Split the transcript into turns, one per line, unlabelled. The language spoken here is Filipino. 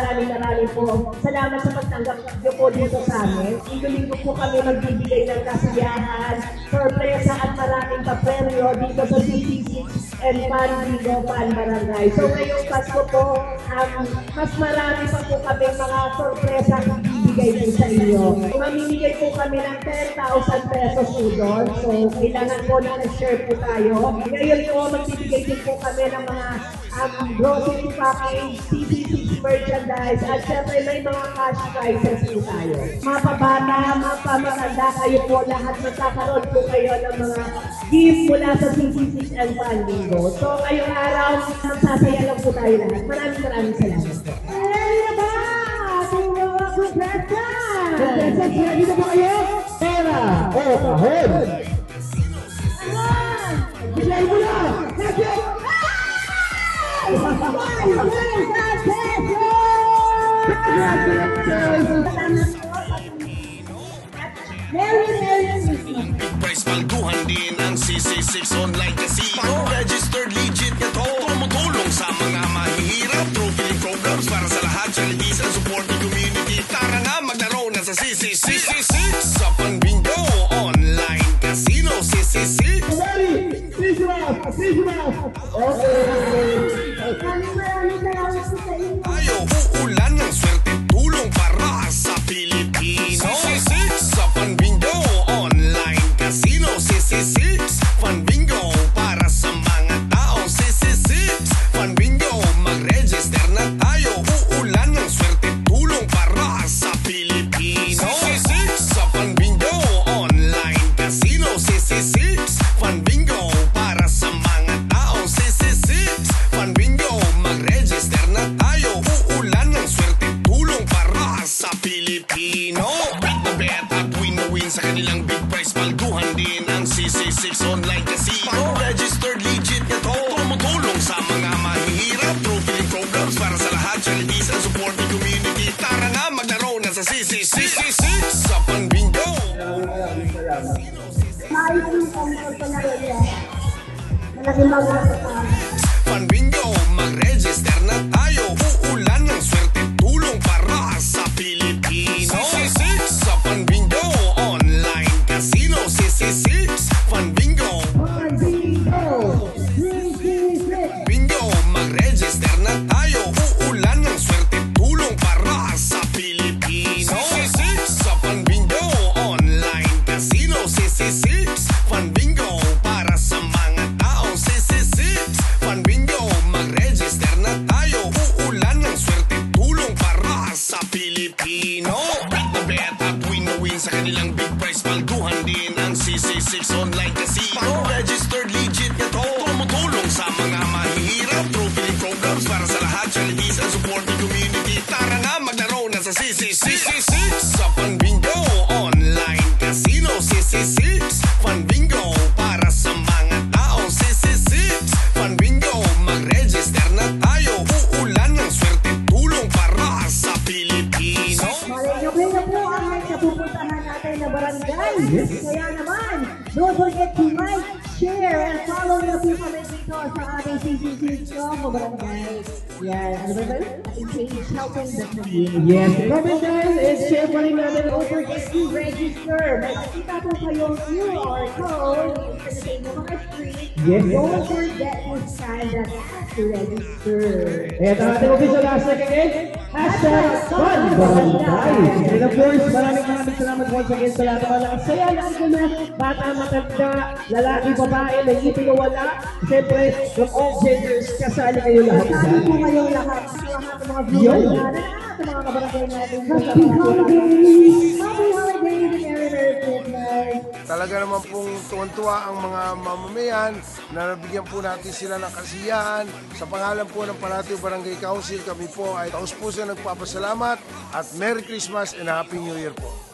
Maraming maraming po. Salamat sa pagtanggap niyo po dito sa amin. Linggo-linggo po kami magbibigay ng kasiyahan, sorpresa at maraming papremyo dito sa CCC and Pan Ligo, Pan Barangay. So ngayong Pasko po, um, mas marami pa po kami mga sorpresa ibibigay din sa inyo. Mamimigay po kami ng 10,000 pesos po doon. So kailangan po na nag-share po tayo. Ngayon po, magbibigay din po kami ng mga um, grocery package, CCC merchandise, at syempre may mga cash prizes po tayo. Mapabata, mapamatanda kayo po lahat magkakaroon po kayo ng mga gift mula sa CCC and Pandigo. So ngayong araw, magsasaya lang po tayo lahat. Maraming maraming salamat po.
Ayun ba? Ating mga kumpresa!
Kumpresa, ready na ba kayo? Pera o kahon?
Price palduhan din ang CC6 online casino. Registered legit na to. Tumutulong sa mga mahihirap
Christmas! Christmas! Okay!
Maraming maraming salamat po sa inyo.
Tayo uulan sa Panbingo
Maayos yung pangkalaro niya. Malaking bagay sa tao.
Panbingo, mag-register na tayo Uulan ng swerte tulong para sa Pilipino CC6 sa Panbingo Online Casino CC6 sa kanilang big prize Palduhan din ang CC6 online casino. Registered legit na to. Tumutulong sa mga mahihirap. Trophy programs para sa lahat. Charities and support
Malay nyo kayo po ang napupuntahan natin na barangay. Kaya naman, don't forget to like, share, and follow po kami dito sa aming CCC Strong Barangay. Yan, ano ba helping the community.
Yes, comment guys and share pa rin natin
forget to register. May makita po kayong QR code sa inyong mga screen.
Yes.
Don't forget to scan that to register.
At ang ating official hashtag again, hashtag FunBarangay. And of course, maraming maraming salamat once again sa lahat ng mga nakasaya ng gulo, bata, matanda, lalaki, babae, may ngipin o wala. Siyempre, from all genders, kasali kayo lahat.
Sabi po kayong lahat sa lahat ng mga viewers natin, mga kabarangay natin. Happy holidays! Happy holidays and Merry Merry Christmas!
Talaga naman pong tuwan-tuwa ang mga mamamayan na nabigyan po natin sila ng kasiyahan. Sa pangalan po ng Palatio Barangay Council, kami po ay taus puso nagpapasalamat at Merry Christmas and Happy New Year po.